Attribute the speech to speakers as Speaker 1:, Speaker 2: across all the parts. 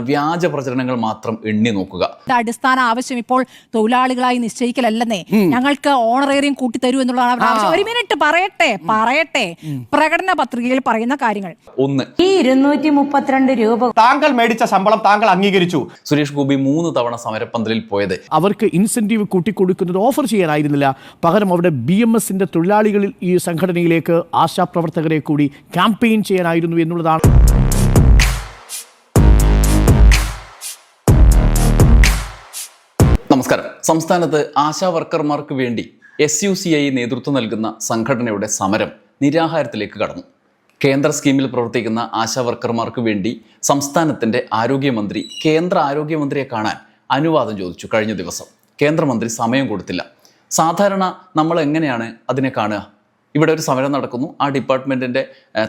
Speaker 1: വ്യാജ പ്രചരണങ്ങൾ മാത്രം എണ്ണി നോക്കുക.
Speaker 2: അടിസ്ഥാന ആവശ്യം ഇപ്പോൾ തൊഴിലാളികളായി നിശ്ചയിക്കലല്ലെന്നേ. ഞങ്ങൾക്ക് ഓണറേറിയം കൂട്ടിത്തരൂ എന്നുള്ളതാണ് അവരുടെ ആവശ്യം. ഒരു മിനിറ്റ് പറയട്ടെ പറയട്ടെ. പ്രകടന പത്രികയിൽ പറയുന്ന കാര്യങ്ങൾ.
Speaker 1: ഒന്ന്.
Speaker 3: ഈ ഇരുന്നൂറ്റി മുപ്പത്തിരണ്ട് രൂപ
Speaker 4: താങ്കൾ മേടിച്ച ശമ്പളം താങ്കൾ അംഗീകരിച്ചു.
Speaker 1: സുരേഷ് ഗോപി മൂന്ന് തവണ സമരപ്പന്തലിൽ പോയത്.
Speaker 5: അവർക്ക് ഇൻസെന്റീവ് കൂട്ടിക്കൊടുക്കുന്നത് ഓഫർ ചെയ്യാനായിരുന്നില്ല. പകരം അവിടെ ബി എം എസിന്റെ തൊഴിലാളികളിൽ ഈ സംഘടനയിലേക്ക് ആശാപ്രവർത്തകരെ കൂടി ക്യാമ്പയിൻ ചെയ്യാനായിരുന്നു എന്നുള്ളതാണ്
Speaker 1: നമസ്കാരം. സംസ്ഥാനത്ത് ആശാ വർക്കർമാർക്ക് വേണ്ടി എസ് യു സി ഐ നേതൃത്വം നൽകുന്ന സംഘടനയുടെ സമരം നിരാഹാരത്തിലേക്ക് കടന്നു. കേന്ദ്ര സ്കീമിൽ പ്രവർത്തിക്കുന്ന ആശാ വർക്കർമാർക്ക് വേണ്ടി സംസ്ഥാനത്തിന്റെ ആരോഗ്യമന്ത്രി കേന്ദ്ര ആരോഗ്യമന്ത്രിയെ കാണാൻ അനുവാദം ചോദിച്ചു കഴിഞ്ഞ ദിവസം. കേന്ദ്രമന്ത്രി സമയം കൊടുത്തില്ല. സാധാരണ നമ്മൾ എങ്ങനെയാണ് അതിനെ കാണുക? ഇവിടെ ഒരു സമരം നടക്കുന്നു. ആ ഡിപ്പാർട്ട്മെന്റിന്റെ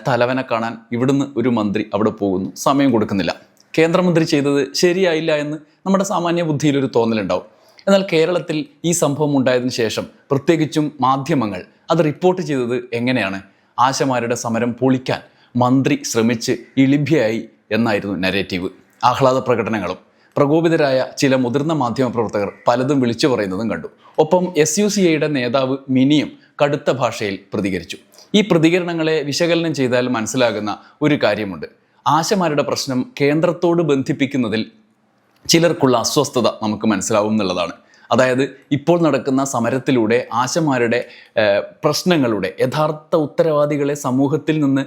Speaker 1: തലവനെ കാണാൻ ഇവിടുന്ന് ഒരു മന്ത്രി അവിടെ പോകുന്നു. സമയം കൊടുക്കുന്നില്ല. കേന്ദ്രമന്ത്രി ചെയ്തത് ശരിയായില്ല എന്ന് നമ്മുടെ സാമാന്യ ബുദ്ധിയിലൊരു തോന്നലുണ്ടാവും. എന്നാൽ കേരളത്തിൽ ഈ സംഭവം ഉണ്ടായതിന് ശേഷം പ്രത്യേകിച്ചും മാധ്യമങ്ങൾ അത് റിപ്പോർട്ട് ചെയ്തത് എങ്ങനെയാണ്? ആശമാരുടെ സമരം പൊളിക്കാൻ മന്ത്രി ശ്രമിച്ച് ഇളിഭ്യയായി എന്നായിരുന്നു നരേറ്റീവ് ആഹ്ലാദ പ്രകടനങ്ങളും. പ്രകോപിതരായ ചില മുതിർന്ന മാധ്യമപ്രവർത്തകർ പലതും വിളിച്ചു പറയുന്നതും കണ്ടു. ഒപ്പം എസ് യു സി ഐയുടെ നേതാവ് മിനിയും കടുത്ത ഭാഷയിൽ പ്രതികരിച്ചു. ഈ പ്രതികരണങ്ങളെ വിശകലനം ചെയ്താൽ മനസ്സിലാകുന്ന ഒരു കാര്യമുണ്ട്. ആശമാരുടെ പ്രശ്നം കേന്ദ്രത്തോട് ബന്ധിപ്പിക്കുന്നതിൽ ചിലർക്കുള്ള അസ്വസ്ഥത നമുക്ക് മനസ്സിലാവും എന്നുള്ളതാണ്. അതായത് ഇപ്പോൾ നടക്കുന്ന സമരത്തിലൂടെ ആശമാരുടെ പ്രശ്നങ്ങളുടെ യഥാർത്ഥ ഉത്തരവാദികളെ സമൂഹത്തിൽ നിന്ന്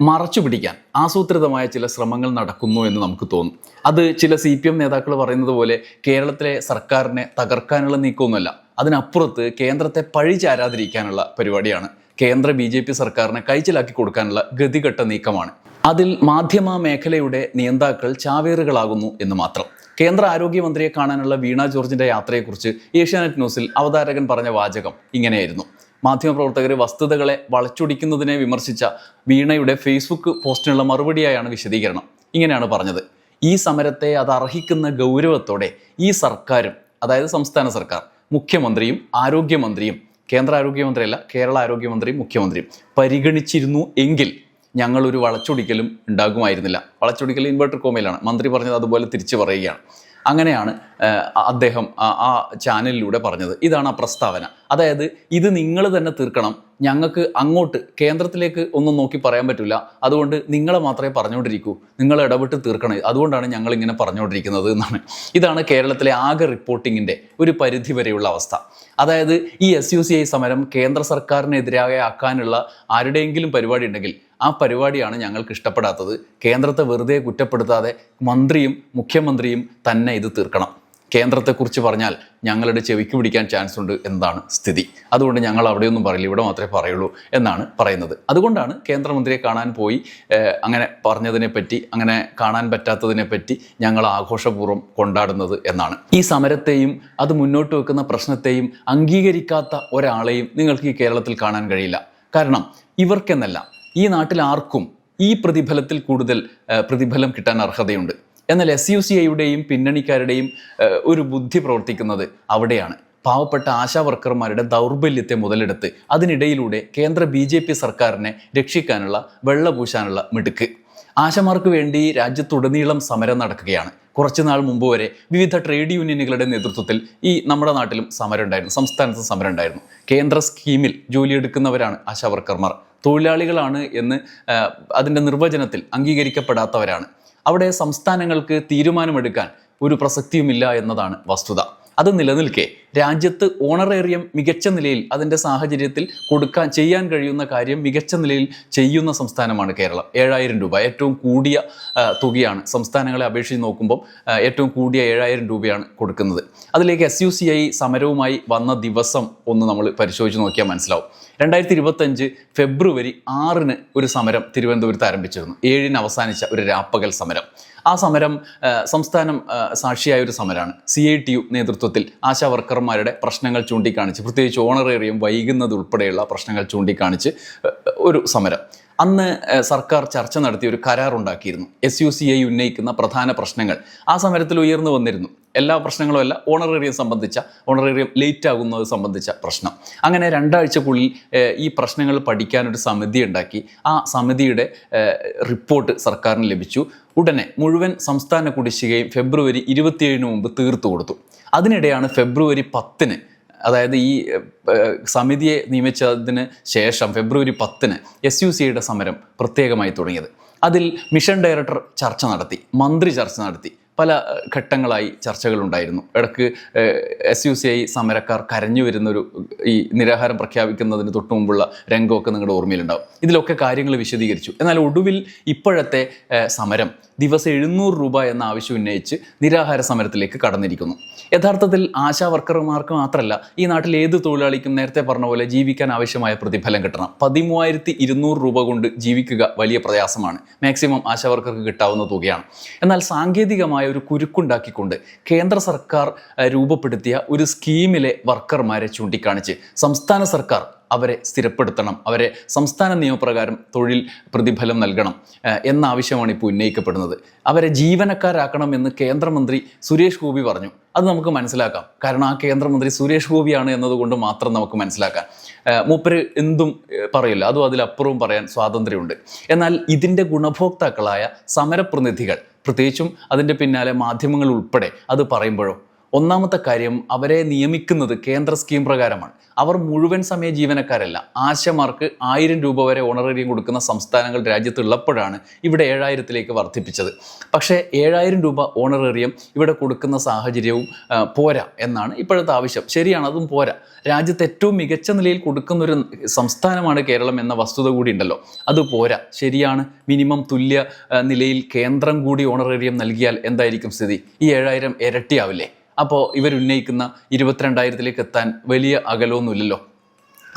Speaker 1: മറച്ചു പിടിക്കാൻ ആസൂത്രിതമായ ചില ശ്രമങ്ങൾ നടക്കുന്നു എന്ന് നമുക്ക് തോന്നും. അത് ചില സി പി എം നേതാക്കൾ പറയുന്നത് പോലെ കേരളത്തിലെ സർക്കാരിനെ തകർക്കാനുള്ള നീക്കമൊന്നുമല്ല. അതിനപ്പുറത്ത് കേന്ദ്രത്തെ പഴിചാരാതിരിക്കാനുള്ള പരിപാടിയാണ്. കേന്ദ്ര ബി ജെ പി സർക്കാരിനെ കൈച്ചിലാക്കി കൊടുക്കാനുള്ള ഗതികെട്ട നീക്കമാണ്. അതിൽ മാധ്യമ മേഖലയുടെ നിയന്താക്കൾ ചാവേറുകളാകുന്നു എന്ന് മാത്രം. കേന്ദ്ര ആരോഗ്യമന്ത്രിയെ കാണാനുള്ള വീണ ജോർജിന്റെ യാത്രയെക്കുറിച്ച് ഏഷ്യാനെറ്റ് ന്യൂസിൽ അവതാരകൻ പറഞ്ഞ വാചകം ഇങ്ങനെയായിരുന്നു. മാധ്യമപ്രവർത്തകർ വസ്തുതകളെ വളച്ചൊടിക്കുന്നതിനെ വിമർശിച്ച വീണയുടെ ഫേസ്ബുക്ക് പോസ്റ്റിനുള്ള മറുപടിയായാണ് വിശദീകരണം. ഇങ്ങനെയാണ് പറഞ്ഞത്. ഈ സമരത്തെ അത് അർഹിക്കുന്ന ഗൗരവത്തോടെ ഈ സർക്കാരും അതായത് സംസ്ഥാന സർക്കാർ മുഖ്യമന്ത്രിയും ആരോഗ്യമന്ത്രിയും കേന്ദ്ര ആരോഗ്യമന്ത്രിയല്ല കേരള ആരോഗ്യമന്ത്രിയും മുഖ്യമന്ത്രിയും പരിഗണിച്ചിരുന്നു എങ്കിൽ ഞങ്ങൾ ഒരു വളച്ചൊടിക്കലും ഉണ്ടാകുമായിരുന്നില്ല. വളച്ചൊടിക്കൽ ഇൻവെർട്ടർ കോമയിലാണ്. മന്ത്രി പറഞ്ഞത് അതുപോലെ തിരിച്ചു പറയുകയാണ്. അങ്ങനെയാണ് അദ്ദേഹം ആ ചാനലിലൂടെ പറഞ്ഞത്. ഇതാണ് ആ പ്രസ്താവന. അതായത് ഇത് നിങ്ങൾ തന്നെ തീർക്കണം. ഞങ്ങൾക്ക് അങ്ങോട്ട് കേന്ദ്രത്തിലേക്ക് ഒന്നും നോക്കി പറയാൻ പറ്റില്ല അതുകൊണ്ട് നിങ്ങളെ മാത്രമേ പറഞ്ഞുകൊണ്ടിരിക്കൂ. നിങ്ങൾ ഇടപെട്ട് തീർക്കണേ. അതുകൊണ്ടാണ് ഞങ്ങൾ ഇങ്ങനെ പറഞ്ഞുകൊണ്ടിരിക്കുന്നത് എന്നാണ്. ഇതാണ് കേരളത്തിലെ ആകെ റിപ്പോർട്ടിങ്ങിന്റെ ഒരു പരിധി വരെയുള്ള അവസ്ഥ. അതായത് ഈ എസ് യു സി ഐ സമരം കേന്ദ്ര സർക്കാരിനെതിരായ ആക്കാനുള്ള ആരുടെയെങ്കിലും പരിപാടി ഉണ്ടെങ്കിൽ ആ പരിപാടിയാണ് ഞങ്ങൾക്ക് ഇഷ്ടപ്പെടാത്തത്. കേന്ദ്രത്തെ വെറുതെ കുറ്റപ്പെടുത്താതെ മന്ത്രിയും മുഖ്യമന്ത്രിയും തന്നെ ഇത് തീർക്കണം. കേന്ദ്രത്തെക്കുറിച്ച് പറഞ്ഞാൽ ഞങ്ങളുടെ ചെവിക്ക് പിടിക്കാൻ ചാൻസ് ഉണ്ട് എന്നതാണ് സ്ഥിതി. അതുകൊണ്ട് ഞങ്ങൾ അവിടെയൊന്നും പറയില്ല ഇവിടെ മാത്രമേ പറയുള്ളൂ എന്നാണ് പറയുന്നത്. അതുകൊണ്ടാണ് കേന്ദ്രമന്ത്രിയെ കാണാൻ പോയി അങ്ങനെ പറഞ്ഞതിനെപ്പറ്റി അങ്ങനെ കാണാൻ പറ്റാത്തതിനെപ്പറ്റി ഞങ്ങൾ ആഘോഷപൂർവം കൊണ്ടാടുന്നത് എന്നാണ്. ഈ സമരത്തെയും അത് മുന്നോട്ട് വെക്കുന്ന പ്രശ്നത്തെയും അംഗീകരിക്കാത്ത ഒരാളെയും നിങ്ങൾക്ക് ഈ കേരളത്തിൽ കാണാൻ കഴിയില്ല. കാരണം ഇവർക്കെന്നല്ല ഈ നാട്ടിൽ ആർക്കും ഈ പ്രതിഫലത്തിൽ കൂടുതൽ പ്രതിഫലം കിട്ടാൻ അർഹതയുണ്ട്. എന്നാൽ എസ് യു സി ഐയുടെയും പിന്നണിക്കാരുടെയും ഒരു ബുദ്ധി പ്രവർത്തിക്കുന്നത് അവിടെയാണ്. പാവപ്പെട്ട ആശാ വർക്കർമാരുടെ ദൗർബല്യത്തെ മുതലെടുത്ത് അതിനിടയിലൂടെ കേന്ദ്ര ബി ജെ പി സർക്കാരിനെ രക്ഷിക്കാനുള്ള വെള്ളപൂശാനുള്ള മിടുക്ക്. ആശമാർക്ക് വേണ്ടി രാജ്യത്തുടനീളം സമരം നടക്കുകയാണ്. കുറച്ചു നാൾ മുമ്പ് വരെ വിവിധ ട്രേഡ് യൂണിയനുകളുടെ നേതൃത്വത്തിൽ ഈ നമ്മുടെ നാട്ടിലും സമരം ഉണ്ടായിരുന്നു സംസ്ഥാനത്ത് സമരം ഉണ്ടായിരുന്നു കേന്ദ്ര സ്കീമിൽ ജോലിയെടുക്കുന്നവരാണ് ആശാ വർക്കർമാർ. തൊഴിലാളികളാണ് എന്ന് അതിന്റെ നിർവചനത്തിൽ അംഗീകരിക്കപ്പെടാത്തവരാണ്. അവിടെ സംസ്ഥാനങ്ങൾക്ക് തീരുമാനമെടുക്കാൻ ഒരു പ്രസക്തിയുമില്ല എന്നതാണ് വസ്തുത. അത് നിലനിൽക്കെ. രാജ്യത്ത് ഓണറേറിയം മികച്ച നിലയിൽ അതിന്റെ സാഹചര്യത്തിൽ കൊടുക്കാൻ ചെയ്യാൻ കഴിയുന്ന കാര്യം മികച്ച നിലയിൽ ചെയ്യുന്ന സംസ്ഥാനമാണ് കേരളം. ഏഴായിരം രൂപ. ഏറ്റവും കൂടിയ തുകയാണ് സംസ്ഥാനങ്ങളെ അപേക്ഷിച്ച് നോക്കുമ്പോൾ ഏറ്റവും കൂടിയ ഏഴായിരം രൂപയാണ് കൊടുക്കുന്നത്. അതിലേക്ക് എസ് സമരവുമായി വന്ന ദിവസം ഒന്ന് നമ്മൾ പരിശോധിച്ച് നോക്കിയാൽ മനസ്സിലാവും. രണ്ടായിരത്തി ഇരുപത്തഞ്ച് ഫെബ്രുവരി ആറിന് ഒരു സമരം തിരുവനന്തപുരത്ത് ആരംഭിച്ചിരുന്നു. ഏഴിന് അവസാനിച്ച ഒരു രാപ്പകൽ സമരം. ആ സമരം സംസ്ഥാനം സാക്ഷിയായ ഒരു സമരമാണ്. സി ഐ ടി യു നേതൃത്വത്തിൽ ആശാ വർക്കർമാരുടെ പ്രശ്നങ്ങൾ ചൂണ്ടിക്കാണിച്ച് പ്രത്യേകിച്ച് ഓണറേറിയം വൈകുന്നത് ഉൾപ്പെടെയുള്ള പ്രശ്നങ്ങൾ ചൂണ്ടിക്കാണിച്ച് ഒരു സമരം. അന്ന് സർക്കാർ ചർച്ച നടത്തി ഒരു കരാർ ഉണ്ടാക്കിയിരുന്നു. എസ് യു സി ഐ ഉന്നയിക്കുന്ന പ്രധാന പ്രശ്നങ്ങൾ. ആ സമരത്തിൽ ഉയർന്നു വന്നിരുന്നു. എല്ലാ പ്രശ്നങ്ങളും അല്ല ഓണറേറിയം സംബന്ധിച്ച ഓണറേറിയം ലേറ്റ് ആകുന്നത് സംബന്ധിച്ച പ്രശ്നം. അങ്ങനെ രണ്ടാഴ്ചക്കുള്ളിൽ ഈ പ്രശ്നങ്ങൾ പഠിക്കാനൊരു സമിതി ഉണ്ടാക്കി. ആ സമിതിയുടെ റിപ്പോർട്ട് സർക്കാരിന് ലഭിച്ചു. ഉടനെ മുഴുവൻ സംസ്ഥാന കുടിശ്ശികയും ഫെബ്രുവരി ഇരുപത്തിയേഴിന് മുമ്പ് തീർത്തു കൊടുത്തു. അതിനിടെയാണ് ഫെബ്രുവരി പത്തിന് അതായത് ഈ സമിതിയെ നിയമിച്ചതിന് ശേഷം ഫെബ്രുവരി പത്തിന് എസ് യു സിയുടെ സമരം പ്രത്യേകമായി തുടങ്ങിയത്. അതിൽ മിഷൻ ഡയറക്ടർ ചർച്ച നടത്തി മന്ത്രി ചർച്ച നടത്തി. പല ഘട്ടങ്ങളായി ചർച്ചകളുണ്ടായിരുന്നു. ഇടയ്ക്ക് എസ് യു സി ഐ സമരക്കാർ കരഞ്ഞു വരുന്നൊരു ഈ നിരാഹാരം പ്രഖ്യാപിക്കുന്നതിന് തൊട്ടു മുമ്പുള്ള രംഗമൊക്കെ നിങ്ങളുടെ ഓർമ്മയിലുണ്ടാവും. ഇതിലൊക്കെ കാര്യങ്ങൾ വിശദീകരിച്ചു. എന്നാൽ ഒടുവിൽ ഇപ്പോഴത്തെ സമരം ദിവസം എഴുന്നൂറ് രൂപ എന്ന ആവശ്യം ഉന്നയിച്ച് നിരാഹാര സമരത്തിലേക്ക് കടന്നിരിക്കുന്നു. യഥാർത്ഥത്തിൽ ആശാ വർക്കർമാർക്ക് മാത്രമല്ല ഈ നാട്ടിൽ ഏത് തൊഴിലാളിക്കും നേരത്തെ പറഞ്ഞ പോലെ ജീവിക്കാൻ ആവശ്യമായ പ്രതിഫലം കിട്ടണം. പതിമൂവായിരത്തി ഇരുന്നൂറ് രൂപ കൊണ്ട് ജീവിക്കുക വലിയ പ്രയാസമാണ്. മാക്സിമം ആശാ വർക്കർക്ക് കിട്ടാവുന്ന തുകയാണ്. എന്നാൽ സാങ്കേതികമായ ഒരു കുരുക്കുണ്ടാക്കിക്കൊണ്ട് കേന്ദ്ര സർക്കാർ രൂപപ്പെടുത്തിയ ഒരു സ്കീമിലെ വർക്കർമാരെ ചൂണ്ടിക്കാണിച്ച് സംസ്ഥാന സർക്കാർ അവരെ സ്ഥിരപ്പെടുത്തണം. അവരെ സംസ്ഥാന നിയമപ്രകാരം തൊഴിൽ പ്രതിഫലം നൽകണം എന്ന ആവശ്യമാണ് ഇപ്പോൾ ഉന്നയിക്കപ്പെടുന്നത്. അവരെ ജീവനക്കാരാക്കണം എന്ന് കേന്ദ്രമന്ത്രി സുരേഷ് ഗോപി പറഞ്ഞു. അത് നമുക്ക് മനസ്സിലാക്കാം. കാരണം ആ കേന്ദ്രമന്ത്രി സുരേഷ് ഗോപിയാണ് എന്നതുകൊണ്ട് മാത്രം നമുക്ക് മനസ്സിലാക്കാം. മൂപ്പര് എന്തും പറയില്ല. അതും അതിലപ്പുറവും പറയാൻ സ്വാതന്ത്ര്യമുണ്ട്. എന്നാൽ ഇതിന്റെ ഗുണഭോക്താക്കളായ സമരപ്രതിനിധികൾ പ്രത്യേകിച്ചും അതിന്റെ പിന്നാലെ മാധ്യമങ്ങൾ ഉൾപ്പെടെ അത് പറയുമ്പോഴോ? ഒന്നാമത്തെ കാര്യം അവരെ നിയമിക്കുന്നത് കേന്ദ്ര സ്കീം പ്രകാരമാണ്. അവർ മുഴുവൻ സമയ ജീവനക്കാരല്ല. ആശമാർക്ക് ആയിരം രൂപ വരെ ഓണറേറിയം കൊടുക്കുന്ന സംസ്ഥാനങ്ങൾ രാജ്യത്തുള്ളപ്പോഴാണ് ഇവിടെ ഏഴായിരത്തിലേക്ക് വർദ്ധിപ്പിച്ചത്. പക്ഷേ ഏഴായിരം രൂപ ഓണറേറിയം ഇവിടെ കൊടുക്കുന്ന സാഹചര്യവും പോരാ എന്നാണ് ഇപ്പോഴത്തെ ആവശ്യം. ശരിയാണ് അതും പോരാ. രാജ്യത്ത് ഏറ്റവും മികച്ച നിലയിൽ കൊടുക്കുന്ന ഒരു സംസ്ഥാനമാണ് കേരളം എന്ന വസ്തുത കൂടി ഉണ്ടല്ലോ. അത് പോരാ. ശരിയാണ് മിനിമം തുല്യ നിലയിൽ കേന്ദ്രം കൂടി ഓണറേറിയം നൽകിയാൽ എന്തായിരിക്കും സ്ഥിതി? ഈ ഏഴായിരം ഇരട്ടിയാവില്ലേ? അപ്പോൾ ഇവരുന്നയിക്കുന്ന ഇരുപത്തിരണ്ടായിരത്തിലേക്ക് എത്താൻ വലിയ അകലമൊന്നുമില്ലല്ലോ.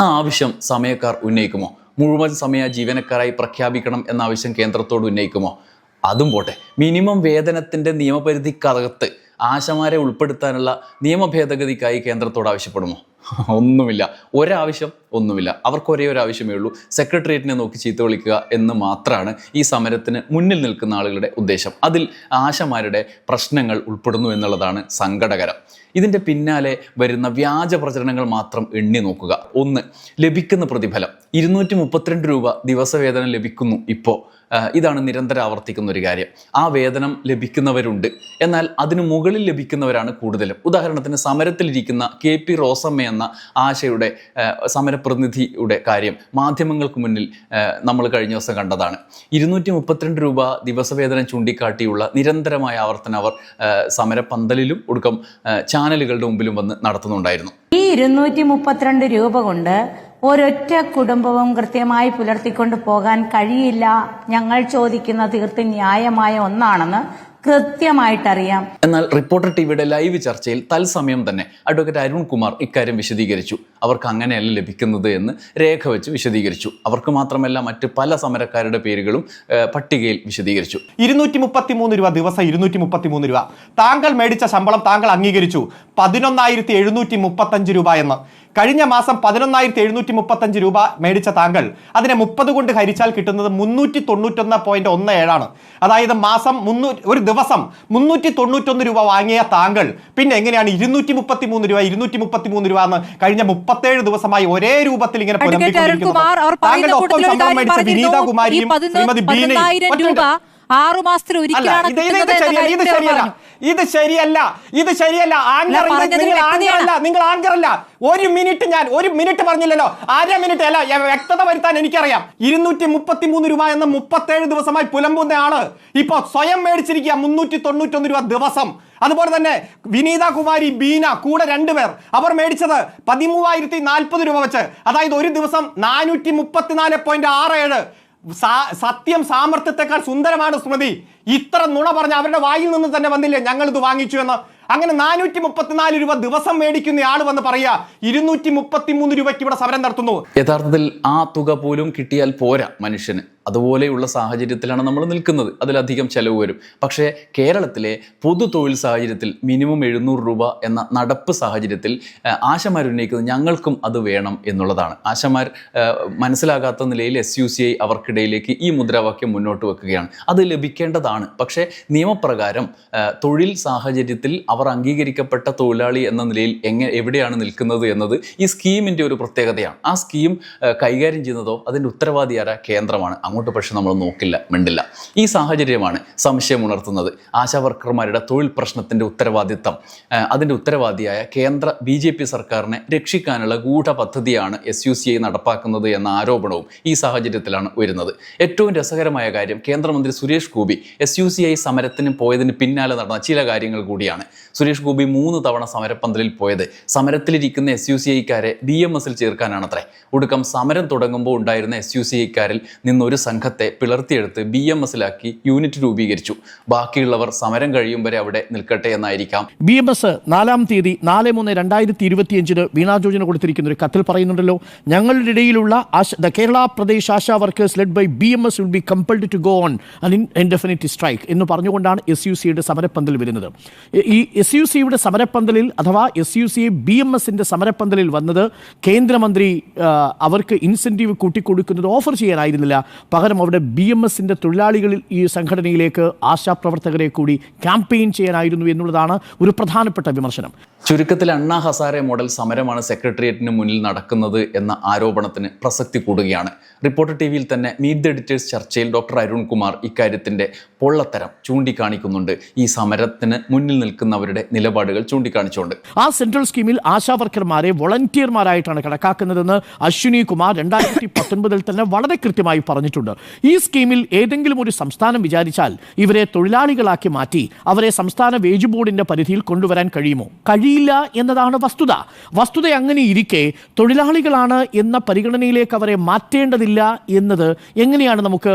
Speaker 1: ആ ആവശ്യം സമയക്കാർ ഉന്നയിക്കുമോ? മുഴുവൻ സമയ ജീവനക്കാരായി പ്രഖ്യാപിക്കണം എന്ന ആവശ്യം കേന്ദ്രത്തോട് ഉന്നയിക്കുമോ? അതും പോട്ടെ. മിനിമം വേതനത്തിന്റെ നിയമപരിധിക്കകത്ത് ആശമാരെ ഉൾപ്പെടുത്താനുള്ള നിയമ ഭേദഗതിക്കായി കേന്ദ്രത്തോട് ആവശ്യപ്പെടുമോ? ഒന്നുമില്ല. ഒരാവശ്യം ഒന്നുമില്ല. അവർക്ക് ഒരേ ഒരു ആവശ്യമേ ഉള്ളൂ. സെക്രട്ടേറിയറ്റിനെ നോക്കി ചീത്ത വിളിക്കുക എന്ന് മാത്രമാണ് ഈ സമരത്തിന് മുന്നിൽ നിൽക്കുന്ന ആളുകളുടെ ഉദ്ദേശം. അതിൽ ആശമാരുടെ പ്രശ്നങ്ങൾ ഉൾപ്പെടുന്നു എന്നുള്ളതാണ് സങ്കടകരം. ഇതിന്റെ പിന്നാലെ വരുന്ന വ്യാജ പ്രചരണങ്ങൾ മാത്രം എണ്ണി നോക്കുക. ഒന്ന് ലഭിക്കുന്ന പ്രതിഫലം. ഇരുന്നൂറ്റി രൂപ ദിവസവേതനം ലഭിക്കുന്നു ഇപ്പോൾ ഇതാണ് നിരന്തരം ആവർത്തിക്കുന്ന ഒരു കാര്യം. ആ വേതനം ലഭിക്കുന്നവരുണ്ട്. എന്നാൽ അതിനു മുകളിൽ ലഭിക്കുന്നവരാണ് കൂടുതലും. ഉദാഹരണത്തിന് സമരത്തിലിരിക്കുന്ന കെ പി റോസമ്മ എന്ന ആശയുടെ സമരപ്രതിനിധിയുടെ കാര്യം മാധ്യമങ്ങൾക്ക് മുന്നിൽ നമ്മൾ കഴിഞ്ഞ ദിവസം കണ്ടതാണ്. ഇരുന്നൂറ്റി മുപ്പത്തിരണ്ട് രൂപ ദിവസവേതനം ചൂണ്ടിക്കാട്ടിയുള്ള നിരന്തരമായ ആവർത്തനം അവർ സമരപന്തലിലും ഒടുക്കം ചാനലുകളുടെ മുമ്പിലും വന്ന് നടത്തുന്നുണ്ടായിരുന്നു.
Speaker 3: ഈ ഇരുന്നൂറ്റി മുപ്പത്തിരണ്ട് രൂപ കൊണ്ട് ഒരൊറ്റ കുടുംബവും കൃത്യമായി പുലർത്തിക്കൊണ്ട് പോകാൻ കഴിയില്ല. ഞങ്ങൾ ചോദിക്കുന്ന തീർത്തും ന്യായമായ ഒന്നാണെന്ന് കൃത്യമായിട്ടറിയാം.
Speaker 1: എന്നാൽ റിപ്പോർട്ടർ ടിവിയുടെ ലൈവ് ചർച്ചയിൽ തത്സമയം തന്നെ അഡ്വക്കേറ്റ് അരുൺ കുമാർ ഇക്കാര്യം വിശദീകരിച്ചു. അവർക്ക് അങ്ങനെയല്ല ലഭിക്കുന്നത് എന്ന് രേഖ വെച്ച് വിശദീകരിച്ചു. അവർക്ക് മാത്രമല്ല മറ്റ് പല സമരക്കാരുടെ പേരുകളും പട്ടികയിൽ വിശദീകരിച്ചു.
Speaker 4: ഇരുന്നൂറ്റി മുപ്പത്തി മൂന്ന് രൂപ ദിവസം ഇരുന്നൂറ്റി മുപ്പത്തി മൂന്ന് രൂപ. താങ്കൾ മേടിച്ച ശമ്പളം താങ്കൾ അംഗീകരിച്ചു. പതിനൊന്നായിരത്തി എഴുന്നൂറ്റി മുപ്പത്തഞ്ച് രൂപ എന്ന്. കഴിഞ്ഞ മാസം പതിനൊന്നായിരത്തി എഴുന്നൂറ്റി മുപ്പത്തഞ്ച് രൂപ മേടിച്ച താങ്കൾ അതിനെ മുപ്പത് കൊണ്ട് ഹരിച്ചാൽ കിട്ടുന്നത് മുന്നൂറ്റി തൊണ്ണൂറ്റൊന്ന് പോയിന്റ് ഒന്ന് ഏഴാണ് അതായത് മാസം മുന്നൂറ്റി ഒരു ദിവസം മുന്നൂറ്റി തൊണ്ണൂറ്റൊന്ന് രൂപ വാങ്ങിയ താങ്കൾ പിന്നെ എങ്ങനെയാണ് ഇരുന്നൂറ്റി മുപ്പത്തി മൂന്ന് രൂപ ഇരുന്നൂറ്റി മുപ്പത്തി മൂന്ന് രൂപ എന്ന് കഴിഞ്ഞ മുപ്പത്തേഴ് ദിവസമായി ഒരേ രൂപത്തിൽ ഇങ്ങനെ താങ്കളുടെ ഒപ്പം
Speaker 2: കാര്യം
Speaker 4: മേടിച്ച വിനീത കുമാരിയും ശ്രീമതി ബീനയും
Speaker 2: ആറു മാസത്തിൽ ഒരിക്കലാണ്
Speaker 4: ഇത് ശരിയല്ല ഇത് ശരിയല്ല. ആങ്കർ നിങ്ങൾ. ആങ്കറല്ല നിങ്ങൾ ആങ്കറല്ല ഒരു മിനിറ്റ് ഞാൻ ഒരു മിനിറ്റ് പറഞ്ഞില്ലല്ലോ. അര മിനിറ്റ് അല്ല വ്യക്തത വരുത്താൻ എനിക്കറിയാം. ഇരുന്നൂറ്റി മുപ്പത്തി മൂന്ന് രൂപ എന്ന മുപ്പത്തേഴ് ദിവസമായി പുലമ്പുന്ന ആൾ ഇപ്പൊ സ്വയം മേടിച്ചിരിക്കുക മുന്നൂറ്റി തൊണ്ണൂറ്റൊന്ന് രൂപ ദിവസം. അതുപോലെ തന്നെ വിനീത കുമാരി ബീന കൂടെ രണ്ടുപേർ അവർ മേടിച്ചത് പതിമൂവായിരത്തി നാൽപ്പത് രൂപ വെച്ച്. അതായത് ഒരു ദിവസം നാനൂറ്റി മുപ്പത്തിനാല് പോയിന്റ് ആറ് ഏഴ്. സത്യം സാമർത്ഥ്യത്തെക്കാൾ സുന്ദരമാണ് സ്മൃതി ഇത്ര നുണ പറഞ്ഞ അവരുടെ വായിൽ നിന്ന് തന്നെ വന്നില്ലേ? ഞങ്ങൾ ഇത് വാങ്ങിച്ചു എന്ന്. അങ്ങനെ നാനൂറ്റി മുപ്പത്തിനാല് രൂപ ദിവസം മേടിക്കുന്ന ആൾ വന്ന് പറയുക ഇരുന്നൂറ്റി മുപ്പത്തി മൂന്ന് രൂപയ്ക്ക് ഇവിടെ സമരം നടത്തുന്നു.
Speaker 1: യഥാർത്ഥത്തിൽ ആ തുക പോലും കിട്ടിയാൽ പോരാ മനുഷ്യന്. അതുപോലെയുള്ള സാഹചര്യത്തിലാണ് നമ്മൾ നിൽക്കുന്നത്. അതിലധികം ചെലവ് വരും. പക്ഷേ കേരളത്തിലെ പൊതു തൊഴിൽ സാഹചര്യത്തിൽ മിനിമം എഴുന്നൂറ് രൂപ എന്ന നടപ്പ് സാഹചര്യത്തിൽ ആ, ആശമാർ ഉന്നയിക്കുന്നത് ഞങ്ങൾക്കും അത് വേണം എന്നുള്ളതാണ്. ആശമാർ മനസ്സിലാകാത്ത നിലയിൽ എസ് യു സി ഐ അവർക്കിടയിലേക്ക് ഈ മുദ്രാവാക്യം മുന്നോട്ട് വെക്കുകയാണ്. അത് ലഭിക്കേണ്ടതാണ്. പക്ഷേ നിയമപ്രകാരം തൊഴിൽ സാഹചര്യത്തിൽ അവർ അംഗീകരിക്കപ്പെട്ട തൊഴിലാളി എന്ന നിലയിൽ എങ്ങനെ എവിടെയാണ് നിൽക്കുന്നത് എന്നത് ഈ സ്കീമിന്റെ ഒരു പ്രത്യേകതയാണ്. ആ സ്കീം കൈകാര്യം ചെയ്യുന്നതോ അതിന്റെ ഉത്തരവാദിയാര കേന്ദ്രമാണ്. അങ്ങോട്ട് പക്ഷെ നമ്മൾ നോക്കില്ല മിണ്ടില്ല. ഈ സാഹചര്യമാണ് സംശയം ഉണർത്തുന്നത്. ആശാവർക്കർമാരുടെ തൊഴിൽ പ്രശ്നത്തിന്റെ ഉത്തരവാദിത്തം. അതിന്റെ ഉത്തരവാദിയായ കേന്ദ്ര ബി ജെ പി സർക്കാരിനെ രക്ഷിക്കാനുള്ള ഗൂഢ പദ്ധതിയാണ് എസ് യു സി ഐ നടപ്പാക്കുന്നത് എന്ന ആരോപണവും ഈ സാഹചര്യത്തിലാണ് വരുന്നത് ഏറ്റവും രസകരമായ കാര്യം കേന്ദ്രമന്ത്രി Suresh Gopi S U C I സമരത്തിന് പോയതിന് പിന്നാലെ നടന്ന ചില കാര്യങ്ങൾ കൂടിയാണ്. സുരേഷ് ഗോപി മൂന്ന് തവണ സമരപ്പന്തലിൽ പോയത്. സമരത്തിലിരിക്കുന്ന എസ് യു സി ഐക്കാരെ ബി എം എസിൽ ചേർക്കാനാണത്രേ. ഒടുക്കം സമരം തുടങ്ങുമ്പോൾ ഉണ്ടായിരുന്ന എസ് യു സി ഐക്കാരിൽ നിന്നൊരു സംഘത്തെ പിളർത്തിയെടുത്ത് ബി എം എസിലാക്കി യൂണിറ്റ് രൂപീകരിച്ചു. ബാക്കിയുള്ളവർ സമരം കഴിയും വരെ അവിടെ നിൽക്കട്ടെ എന്നായിരിക്കാം.
Speaker 5: ബി എം എസ് നാലാം തീയതി നാല് മൂന്ന് രണ്ടായിരത്തി ഇരുപത്തിയഞ്ചിന് വീണാ ജോജിന് കൊടുത്തിരിക്കുന്ന ഒരു കത്തിൽ പറയുന്നുണ്ടല്ലോ. ഞങ്ങളുടെ ഇടയിലുള്ള the Kerala Pradesh Asha workers led by B M S will be compelled to go on an indefinite strike എന്ന് പറഞ്ഞുകൊണ്ടാണ് എസ് യു സിയുടെ സമരപ്പന്തൽ വരുന്നത്. ഈ എസ് യു സിയുടെ സമരപ്പന്തലിൽ അഥവാ S U C B M എസിന്റെ സമരപ്പന്തലിൽ വന്നത് കേന്ദ്രമന്ത്രി അവർക്ക് ഇൻസെന്റീവ് കൂട്ടിക്കൊടുക്കുന്നത് ഓഫർ ചെയ്യാനായിരുന്നില്ല. പകരം അവിടെ ബി എം എസിന്റെ തൊഴിലാളികളിൽ ഈ സംഘടനയിലേക്ക് ആശാപ്രവർത്തകരെ കൂടി ക്യാമ്പയിൻ ചെയ്യാനായിരുന്നു എന്നുള്ളതാണ് ഒരു പ്രധാനപ്പെട്ട വിമർശനം.
Speaker 1: ചുരുക്കത്തിൽ അണ്ണാ ഹസാരെ മോഡൽ സമരമാണ് സെക്രട്ടേറിയറ്റിന് മുന്നിൽ നടക്കുന്നത് എന്ന ആരോപണത്തിന് പ്രസക്തി കൂടുകയാണ്. റിപ്പോർട്ടർ ടി വിയിൽ തന്നെ മീറ്റ് ദ എഡിറ്റേഴ്സ് ചർച്ചയിൽ ഡോക്ടർ അരുൺകുമാർ ഇക്കാര്യത്തിന്റെ പൊള്ളത്തരം ചൂണ്ടിക്കാണിക്കുന്നുണ്ട്. ഈ സമരത്തിന് മുന്നിൽ നിൽക്കുന്നവരുടെ നിലപാടുകൾ ചൂണ്ടിക്കാണിച്ചുകൊണ്ട്.
Speaker 5: ആ സെൻട്രൽ സ്കീമിൽ ആശാ വർക്കർമാരെ വോളണ്ടിയർമാരായിട്ടാണ് കണക്കാക്കുന്നതെന്ന് അശ്വിനി കുമാർ രണ്ടായിരത്തി പത്തൊൻപതിൽ തന്നെ വളരെ കൃത്യമായി പറഞ്ഞിട്ടുണ്ട്. ഈ സ്കീമിൽ ഏതെങ്കിലും ഒരു സംസ്ഥാനം വിചാരിച്ചാൽ ഇവരെ തൊഴിലാളികളാക്കി മാറ്റി അവരെ സംസ്ഥാന വേജ് ബോർഡിന്റെ പരിധിയിൽ കൊണ്ടുവരാൻ കഴിയുമോ? കഴിയില്ല എന്നതാണ് വസ്തുത. വസ്തുത അങ്ങനെ ഇരിക്കെ തൊഴിലാളികളാണ് എന്ന പരിഗണനയിലേക്ക് അവരെ മാറ്റേണ്ടതില്ല എന്നത് എങ്ങനെയാണ് നമുക്ക്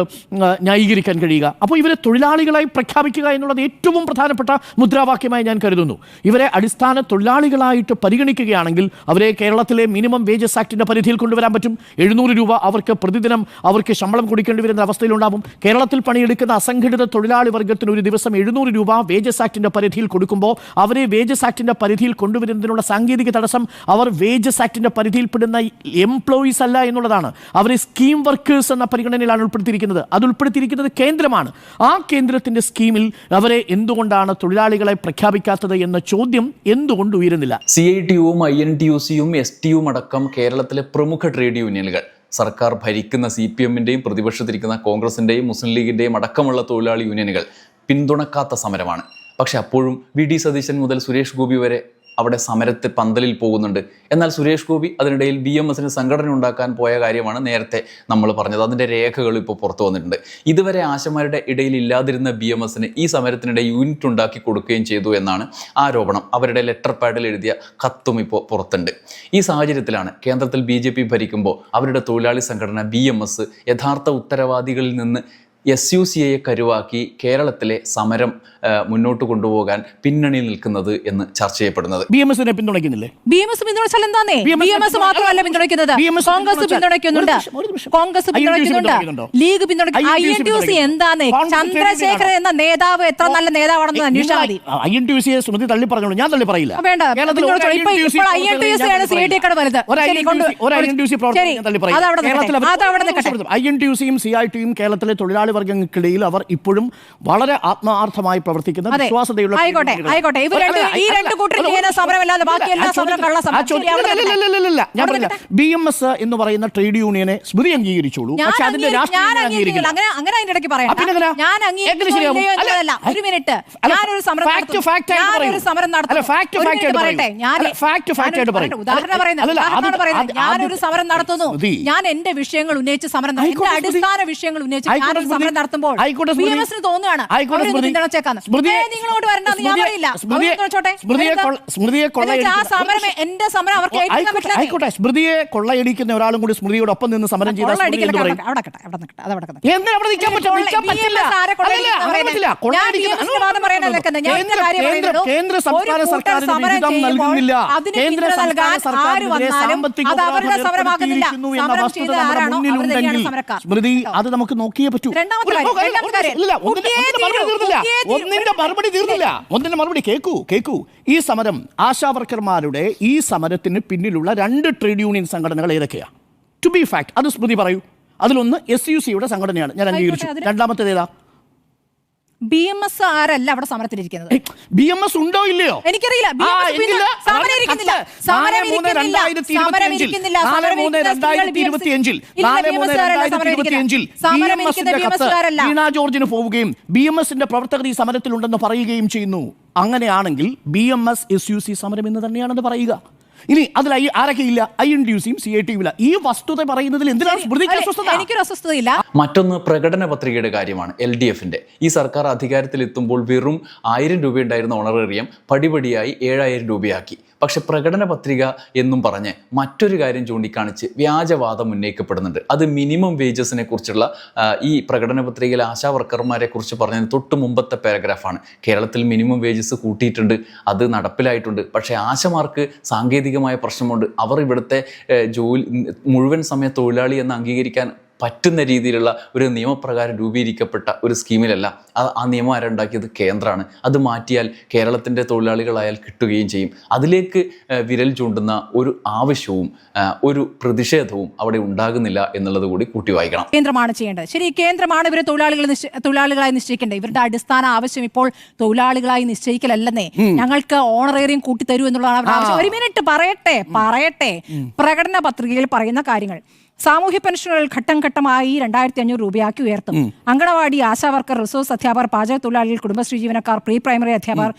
Speaker 5: ന്യായീകരിക്കാൻ കഴിയുക? അപ്പോൾ ഇവരെ തൊഴിലാളികളായി പ്രഖ്യാപിക്കുക എന്നുള്ളത് ഏറ്റവും പ്രധാനപ്പെട്ട മുദ്രാവാക്യമായി ഞാൻ കരുതുന്നു. ഇവരെ അടിസ്ഥാന തൊഴിലാളികളായിട്ട് പരിഗണിക്കുകയാണെങ്കിൽ അവരെ കേരളത്തിലെ മിനിമം വേജസ് ആക്ടിന്റെ പരിധിയിൽ കൊണ്ടുവരാൻ പറ്റും. എഴുന്നൂറ് രൂപ അവർക്ക് പ്രതിദിനം അവർക്ക് ശമ്പളം കൊടുക്കേണ്ടി വരുന്ന അവസ്ഥയിലുണ്ടാവും. കേരളത്തിൽ പണിയെടുക്കുന്ന അസംഘടിത തൊഴിലാളി വർഗത്തിന് ഒരു ദിവസം എഴുന്നൂറ് രൂപ വേജസ് ആക്ടിന്റെ പരിധിയിൽ കൊടുക്കുമ്പോൾ അവരെ വേജസ് ആക്ടിന്റെ പരിധിയിൽ കൊണ്ടുവരുന്നതിനുള്ള സാങ്കേതിക തടസ്സം അവർ വേജസ് ആക്ടിന്റെ പരിധിയിൽപ്പെടുന്ന എംപ്ലോയീസ് അല്ല എന്നുള്ളതാണ്. അവരെ സ്കീം വർക്കേഴ്സ് എന്ന പരിഗണനയിലാണ് ഉൾപ്പെടുത്തിയിരിക്കുന്നത്. അത് ഉൾപ്പെടുത്തിയിരിക്കുന്നത് കേന്ദ്രമാണ്. ആ കേന്ദ്രത്തിന്റെ സ്കീമിൽ അവരെ എന്തുകൊണ്ടാണ് തൊഴിലാളികളെ പ്രഖ്യാപിക്കാത്തത് എന്ന ചോദ്യം എന്തുകൊണ്ട് ഉയരുന്നില്ല?
Speaker 1: സി ഐ ടി യുവും ഐ എൻ ടി യു സിയും എസ് ടി യുവും അടക്കം കേരളത്തിലെ പ്രമുഖ ട്രേഡ് യൂണിയനുകൾ സർക്കാർ ഭരിക്കുന്ന സി പി എമ്മിന്റെയും പ്രതിപക്ഷത്തിരിക്കുന്ന കോൺഗ്രസിന്റെയും മുസ്ലിം ലീഗിന്റെയും അടക്കമുള്ള തൊഴിലാളി യൂണിയനുകൾ പിന്തുണക്കാത്ത സമരമാണ്. പക്ഷെ അപ്പോഴും വി ഡി സതീശൻ മുതൽ സുരേഷ് ഗോപി വരെ അവിടെ സമരത്തെ പന്തലിൽ പോകുന്നുണ്ട്. എന്നാൽ സുരേഷ് ഗോപി അതിനിടയിൽ ബി എം എസിന് സംഘടന ഉണ്ടാക്കാൻ പോയ കാര്യമാണ് നേരത്തെ നമ്മൾ പറഞ്ഞത്. അതിന്റെ രേഖകൾ ഇപ്പോൾ പുറത്തു വന്നിട്ടുണ്ട്. ഇതുവരെ ആശമാരുടെ ഇടയിൽ ഇല്ലാതിരുന്ന ബി എം എസിന് ഈ സമരത്തിനിടെ യൂണിറ്റ് ഉണ്ടാക്കി കൊടുക്കുകയും ചെയ്തു എന്നാണ് ആരോപണം. അവരുടെ ലെറ്റർ പാഡിൽ എഴുതിയ കത്തും ഇപ്പോൾ പുറത്തുണ്ട്. ഈ സാഹചര്യത്തിലാണ് കേന്ദ്രത്തിൽ ബി ഭരിക്കുമ്പോൾ അവരുടെ തൊഴിലാളി സംഘടന ബി യഥാർത്ഥ ഉത്തരവാദികളിൽ നിന്ന് എസ് യു സി എയെ കരുവാക്കി കേരളത്തിലെ സമരം മുന്നോട്ട് കൊണ്ടുപോകാൻ പിന്നണിയിൽ നിൽക്കുന്നത് എന്ന് ചർച്ച ചെയ്യപ്പെടുന്നത്
Speaker 5: ബി എം എസിനെ പിന്തുണയ്ക്കുന്നില്ലേ
Speaker 2: ബി എം എസ് പിന്തുണച്ചാൽ എന്താന്നേ ബി എം എസ് മാത്രമല്ല പിന്തുണയ്ക്കുന്നത് കോൺഗ്രസ് പിന്തുണയ്ക്കുന്നുണ്ട്. കോൺഗ്രസ് പിന്തുണയ്ക്കുന്നുണ്ട്? ലീഗ് പിന്തുണയ്ക്കുന്നു I
Speaker 5: INTUC
Speaker 2: N T C എന്താന്നേ Chandrasekharan എന്ന നേതാവ് എത്ര നല്ല നേതാവാണെന്ന് അന്വേഷിച്ചാൽ മതി
Speaker 5: ഐ എൻ ടി സിയെ സ്മൃതി തള്ളി പറഞ്ഞോളൂ ഞാൻ തള്ളി പറയില്ല
Speaker 2: വേണ്ട. ഇപ്പോൾ INTUC
Speaker 5: പ്രവർത്തകരെ ഞാൻ
Speaker 2: ആണ്
Speaker 5: തള്ളി
Speaker 2: CID യേക്കാൾ വലുത്.
Speaker 5: ഒരു
Speaker 2: ശരി,
Speaker 5: INTUC
Speaker 2: കൊണ്ട്
Speaker 5: ഒരു INTUC പ്രവർത്തകരെ തള്ളി പറയില്ല. കേരളത്തിൽ
Speaker 2: അത് അവിടെ നിൽക്കട്ടെ.
Speaker 5: ഐ എൻ ടി സിയും സി ഐ ടിയും കേരളത്തിലെ തൊഴിലാളി വർഗങ്ങൾക്കിടയിൽ അവർ ഇപ്പോഴും വളരെ ആത്മാർത്ഥമായി പ്രവർത്തിക്കുന്ന. വിശ്വാസതയുള്ള ഞാൻ ബി എം എസ് എന്ന് പറയുന്ന ട്രേഡ് യൂണിയനെ സ്മൃതി അംഗീകരിച്ചോളൂ. പക്ഷെ അതിന്റെ രാഷ്ട്രീയം
Speaker 2: ഞാൻ എന്റെ വിഷയങ്ങൾ ഉന്നയിച്ച് സമരം അടിസ്ഥാന വിഷയങ്ങൾ ഉന്നയിച്ച്. സമരം നടത്തുമ്പോൾ തോന്നുകയാണ്. നിങ്ങളോട് വരണ്ടെന്ന് ഞാൻ പറയില്ല സമരം എന്റെ സമരം അവർക്ക്
Speaker 5: ആയിക്കോട്ടെ സ്മൃതിയെ കൊള്ളയടിക്കുന്ന ഒരാളും കൂടി സ്മൃതിയോട് ഒപ്പം നിന്ന് സമരം ചെയ്ത സ്മൃതി
Speaker 2: കൊള്ളയടിക്കൽ
Speaker 5: എന്ന് പറയും?
Speaker 2: അവിടെ നിൽക്കട്ടെ അവിടെ നിൽക്കട്ടെ അത് അവിടെ നിൽക്കട്ടെ
Speaker 5: എന്താ അവിടെ നിൽക്കാൻ പറ്റും?
Speaker 2: കൊള്ള-
Speaker 5: നിൽക്കാൻ
Speaker 2: BMS
Speaker 5: പറ്റില്ല
Speaker 2: ആരെ കൊള്ളയടിക്കുന്ന
Speaker 5: അല്ലല്ല, അങ്ങനെ
Speaker 2: ഞാൻ
Speaker 5: കൊള്ളയടിക്കുന്ന-
Speaker 2: BMS ന്റെ വാദം പറയാനല്ല നിൽക്കുന്നത്. ഞാൻ
Speaker 5: കേന്ദ്ര- സംസ്ഥാന
Speaker 2: സർക്കാർ
Speaker 5: നൽകുന്നില്ല. കേന്ദ്ര
Speaker 2: സർക്കാർ
Speaker 5: സംസ്ഥാന സർക്കാരിനെതിരെ സാമ്പത്തിക
Speaker 2: സമരമാക്കുന്നില്ല.
Speaker 5: എന്ന വസ്തുത നമ്മുടെ മുന്നിലുണ്ടെങ്കിൽ സ്മൃതി അത് നമുക്ക് നോക്കിയേ പറ്റൂ ഒന്നിന്റെ- മറുപടി തീർന്നില്ല. ഒന്നിന്റെ മറുപടി കേക്കൂ കേക്കൂ. ഈ സമരം ആശാവർക്കർമാരുടെ ഈ സമരത്തിന് പിന്നിലുള്ള രണ്ട് ട്രേഡ് യൂണിയൻ സംഘടനകൾ ഏതൊക്കെയാ? ടു ബി ഫാക്ട് അത് സ്മൃതി പറയൂ. അതിലൊന്ന് എസ് യു സിയുടെ സംഘടനയാണ്. ഞാൻ അംഗീകരിച്ചു. രണ്ടാമത്തേത് ഏതാ?
Speaker 2: ബി എം എസ് ആരല്ല അവിടെ സമരത്തിലിരിക്കുന്നത്?
Speaker 5: ബി എം എസ് ഉണ്ടോ ഇല്ലയോ?
Speaker 2: എനിക്കറിയില്ല.
Speaker 5: ജോർജിന് പോവുകയും ബി എം എസിന്റെ പ്രവർത്തകർ ഈ സമരത്തിലുണ്ടെന്ന് പറയുകയും ചെയ്യുന്നു. അങ്ങനെയാണെങ്കിൽ B M S S U C സമരം എന്ന് തന്നെയാണെന്ന് പറയുക. ഇനി അതിൽ ഐ ആരൊക്കെ ഇല്ല? ഐ എൻ ഡി യു സിയും സി ഐ ടിയും ഇല്ല. ഈ വസ്തുത പറയുന്നതിൽ എന്തിനാണ് സ്മൃതിക്ക് അസ്വസ്ഥത
Speaker 2: എനിക്കൊരു അസ്വസ്ഥതയില്ല.
Speaker 1: മറ്റൊന്ന് പ്രകടന പത്രികയുടെ കാര്യമാണ് എൽ ഡി എഫിന്റെ. ഈ സർക്കാർ അധികാരത്തിൽ അധികാരത്തിലെത്തുമ്പോൾ വെറും ആയിരം രൂപയുണ്ടായിരുന്ന ഓണറേറിയം പടിപടിയായി ഏഴായിരം രൂപയാക്കി. പക്ഷെ പ്രകടന പത്രിക എന്നും പറഞ്ഞ് മറ്റൊരു കാര്യം ചൂണ്ടിക്കാണിച്ച് വ്യാജവാദം ഉന്നയിക്കപ്പെടുന്നുണ്ട്. അത് മിനിമം വേജസിനെ കുറിച്ചുള്ള ഈ പ്രകടന പത്രികയിൽ ആശാ വർക്കർമാരെ കുറിച്ച് പറഞ്ഞതിന് തൊട്ട് മുമ്പത്തെ പാരഗ്രാഫാണ്. കേരളത്തിൽ മിനിമം വേജസ് കൂട്ടിയിട്ടുണ്ട് അത് നടപ്പിലായിട്ടുണ്ട്. പക്ഷേ ആശമാർക്ക് സാങ്കേതികമായ പ്രശ്നമുണ്ട്. അവർ ഇവിടുത്തെ ജോലി മുഴുവൻ സമയ തൊഴിലാളി എന്ന് അംഗീകരിക്കാൻ പറ്റുന്ന രീതിയിലുള്ള ഒരു നിയമപ്രകാരം രൂപീകരിക്കപ്പെട്ട ഒരു സ്കീമിലല്ല. ആ- ആ നിയമം ആരുണ്ടാക്കിയത് കേന്ദ്രമാണ്. അത് മാറ്റിയാൽ കേരളത്തിന്റെ തൊഴിലാളികളായാൽ കിട്ടുകയും ചെയ്യും. അതിലേക്ക് വിരൽ ചൂണ്ടുന്ന ഒരു ആവശ്യവും ഒരു പ്രതിഷേധവും അവിടെ ഉണ്ടാകുന്നില്ല എന്നുള്ളത് കൂടി കൂട്ടി വായിക്കണം.
Speaker 2: കേന്ദ്രമാണ് ചെയ്യേണ്ടത്. ശരി കേന്ദ്രമാണ് ഇവരെ തൊഴിലാളികൾ തൊഴിലാളികളായി നിശ്ചയിക്കേണ്ടത്. ഇവരുടെ അടിസ്ഥാന ആവശ്യം ഇപ്പോൾ തൊഴിലാളികളായി നിശ്ചയിക്കലല്ലെന്നേ. ഞങ്ങൾക്ക് ഓണറേറിയം കൂട്ടി തരൂ എന്നുള്ളതാണ് അവരുടെ ആവശ്യം. ഒരു മിനിറ്റ് പറയട്ടെ പറയട്ടെ. പ്രകടന പത്രികയിൽ പറയുന്ന കാര്യങ്ങൾ. സാമൂഹ്യ പെൻഷനുകൾ ഘട്ടം ഘട്ടമായി രണ്ടായിരത്തി അഞ്ഞൂറ് രൂപയാക്കി ഉയർത്തും. അങ്കണവാടി ആശാവർക്കർ റിസോഴ്സ് അധ്യാപകർ പാചക തൊഴിലാളികൾ കുടുംബശ്രീ ജീവനക്കാർ പ്രീ പ്രൈമറി അധ്യാപകർ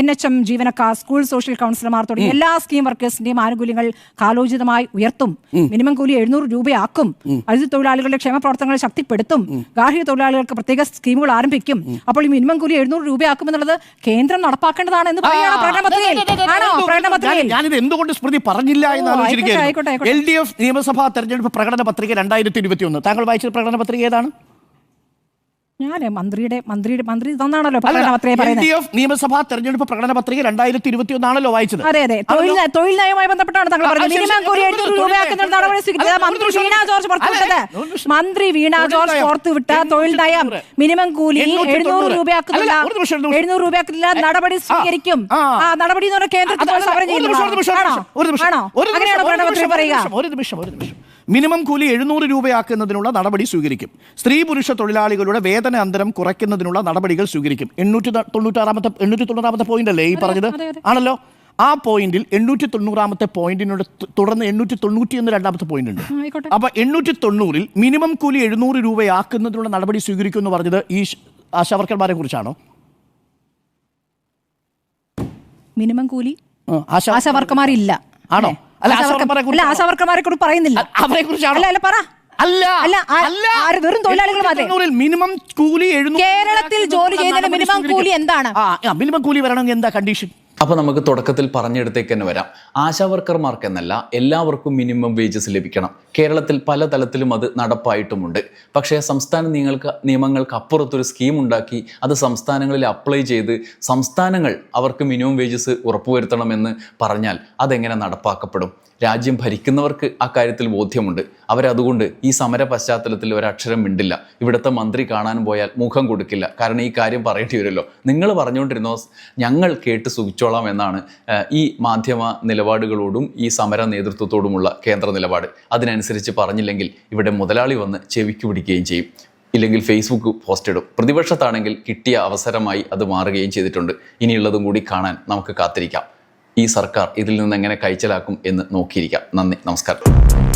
Speaker 2: എൻ എച്ച് എം ജീവനക്കാർ സ്കൂൾ സോഷ്യൽ കൗൺസിലർമാർ തുടങ്ങിയ എല്ലാ സ്കീം വർക്കേഴ്സിന്റെയും ആനുകൂല്യങ്ങൾ കാലോചിതമായി ഉയർത്തും. മിനിമം കൂലി എഴുന്നൂറ് രൂപയാക്കും. അതിഥി തൊഴിലാളികളുടെ ക്ഷേമ പ്രവർത്തനങ്ങൾ ശക്തിപ്പെടുത്തും. ഗാർഹിക തൊഴിലാളികൾക്ക് പ്രത്യേക സ്കീമുകൾ ആരംഭിക്കും. അപ്പോൾ ഈ മിനിമം കൂലി എഴുന്നൂറ് രൂപയാക്കും എന്നുള്ളത് കേന്ദ്രം നടപ്പാക്കേണ്ടതാണ് എന്ന് പറയുകയാണ് പ്രകടന പത്രികയിൽ ആണോ
Speaker 5: ഞാനിത് എന്തുകൊണ്ട് സ്മൃതി പറഞ്ഞില്ല എന്ന്. എൽ ഡി എഫ് നിയമസഭാ തെരഞ്ഞെടുപ്പ് പ്രകടന പത്രിക രണ്ടായിരത്തി ഇരുപത്തി ഒന്ന് താങ്കൾ വായിച്ച പ്രകടന പത്രിക ഏതാണ്?
Speaker 2: ഞാൻ മന്ത്രിയുടെ മന്ത്രിയുടെ മന്ത്രി തന്നാണല്ലോ
Speaker 5: നിയമസഭാ തെരഞ്ഞെടുപ്പ് പ്രകടന പത്രിക രണ്ടായിരത്തി ഇരുപത്തി ഒന്നാണല്ലോ വായിച്ചത്.
Speaker 2: അതെ അതെ. തൊഴിൽ തൊഴിൽ നയവുമായി ബന്ധപ്പെട്ടാണ് താങ്കൾ പറഞ്ഞത്. മിനിമം കൂലി എഴുന്നൂറ് രൂപയാക്കുന്ന നടപടി. സ്വീകരിച്ചത് മന്ത്രി. വീണ ജോർജ് പുറത്തുവിട്ടത്. മന്ത്രി വീണ ജോർജ് പുറത്തുവിട്ട തൊഴിൽ നയം മിനിമം കൂലി എഴുന്നൂറ്. രൂപയാക്കുന്നില്ല. എഴുന്നൂറ് രൂപയാക്കുന്നില്ല നടപടി സ്വീകരിക്കും.
Speaker 5: ആ.
Speaker 2: നടപടി എന്ന് പറഞ്ഞാൽ കേന്ദ്രത്തിൽ സമരം
Speaker 5: ഒരു നിമിഷം,
Speaker 2: ആണോ? അങ്ങനെയാണോ പ്രകടന പത്രിക പറയുക.
Speaker 5: ഒരു നിമിഷം ഒരു നിമിഷം. മിനിമം കൂലി എഴുന്നൂറ് രൂപയാക്കുന്നതിനുള്ള നടപടി സ്വീകരിക്കും. സ്ത്രീ പുരുഷ തൊഴിലാളികളുടെ വേതന അന്തരം കുറയ്ക്കുന്നതിനുള്ള നടപടികൾ സ്വീകരിക്കും. എണ്ണൂറ്റി തൊണ്ണൂറ്റാറാമത്തെ എണ്ണൂറ്റി തൊണ്ണൂറാമത്തെ പോയിന്റ് അല്ലേ ഈ പറഞ്ഞത്. ആണല്ലോ? ആ പോയിന്റിൽ എണ്ണൂറ്റി തൊണ്ണൂറാമത്തെ പോയിന്റിനോട് തുടർന്ന് എണ്ണൂറ്റി തൊണ്ണൂറ്റി എന്ന് രണ്ടാമത്തെ പോയിന്റ് ഉണ്ട്. അപ്പൊ എണ്ണൂറ്റി തൊണ്ണൂറിൽ മിനിമം കൂലി എഴുന്നൂറ് രൂപയാക്കുന്നതിനുള്ള നടപടി സ്വീകരിക്കും എന്ന് പറഞ്ഞത് ഈ ആശാവർക്കന്മാരെ ആശാവർക്കർമാരെ കുറിച്ചാണോ?
Speaker 2: മിനിമം കൂലി
Speaker 5: ആ, ആശാ
Speaker 2: ആശാവർക്കമാരില്ല
Speaker 5: ആണോ? അല്ല? ആശാവർക്കർമാരെ
Speaker 2: കുറിച്ച് പറയുന്നില്ല.
Speaker 5: അവരെ
Speaker 2: അല്ല പറ.
Speaker 5: അല്ല
Speaker 2: അല്ല, വെറും തൊഴിലാളികൾ മാത്രമേ?
Speaker 5: മിനിമം കൂലി
Speaker 2: കേരളത്തിൽ ജോലി ചെയ്യുന്നതിന് മിനിമം കൂലി എന്താണ്?
Speaker 5: മിനിമം കൂലി വരണമെങ്കിൽ എന്താ കണ്ടീഷൻ
Speaker 1: അപ്പോൾ നമുക്ക് തുടക്കത്തിൽ പറഞ്ഞെടുത്തേക്ക് തന്നെ വരാം. ആശാ വർക്കർമാർക്ക് എന്നല്ല എല്ലാവർക്കും മിനിമം വേജസ് ലഭിക്കണം. കേരളത്തിൽ പല തലത്തിലും അത് നടപ്പായിട്ടുമുണ്ട്. പക്ഷേ സംസ്ഥാന നിങ്ങൾക്ക് നിയമങ്ങൾക്ക് അപ്പുറത്തൊരു സ്കീം ഉണ്ടാക്കി അത് സംസ്ഥാനങ്ങളിൽ അപ്ലൈ ചെയ്ത് സംസ്ഥാനങ്ങൾ അവർക്ക് മിനിമം വേജസ് ഉറപ്പുവരുത്തണമെന്ന് പറഞ്ഞാൽ അതെങ്ങനെ നടപ്പാക്കപ്പെടും? രാജ്യം ഭരിക്കുന്നവർക്ക് അക്കാര്യത്തിൽ ബോധ്യമുണ്ട്. അവരതുകൊണ്ട് ഈ സമര പശ്ചാത്തലത്തിൽ ഒരക്ഷരം മിണ്ടില്ല. ഇവിടുത്തെ മന്ത്രി കാണാൻ പോയാൽ മുഖം കൊടുക്കില്ല. കാരണം ഈ കാര്യം പറയേണ്ടി വരുമല്ലോ. നിങ്ങൾ പറഞ്ഞുകൊണ്ടിരുന്നോ ഞങ്ങൾ കേട്ട് സുഖിച്ചോളാം എന്നാണ് ഈ മാധ്യമ നിലപാടുകളോടും ഈ സമര നേതൃത്വത്തോടുമുള്ള കേന്ദ്ര നിലപാട്. അതിനനുസരിച്ച് പറഞ്ഞില്ലെങ്കിൽ ഇവിടെ മുതലാളി വന്ന് ചെവിക്ക് പിടിക്കുകയും ചെയ്യും. ഇല്ലെങ്കിൽ ഫേസ്ബുക്ക് പോസ്റ്റ് ഇടും പ്രതിപക്ഷത്താണെങ്കിൽ കിട്ടിയ അവസരമായി അത് മാറുകയും ചെയ്തിട്ടുണ്ട്. ഇനിയുള്ളതും കൂടി കാണാൻ നമുക്ക് കാത്തിരിക്കാം. ഈ സർക്കാർ ഇതിൽ നിന്ന് എങ്ങനെ കൈച്ചലാക്കും എന്ന് നോക്കിയിരിക്കാം. നന്ദി. നമസ്കാരം.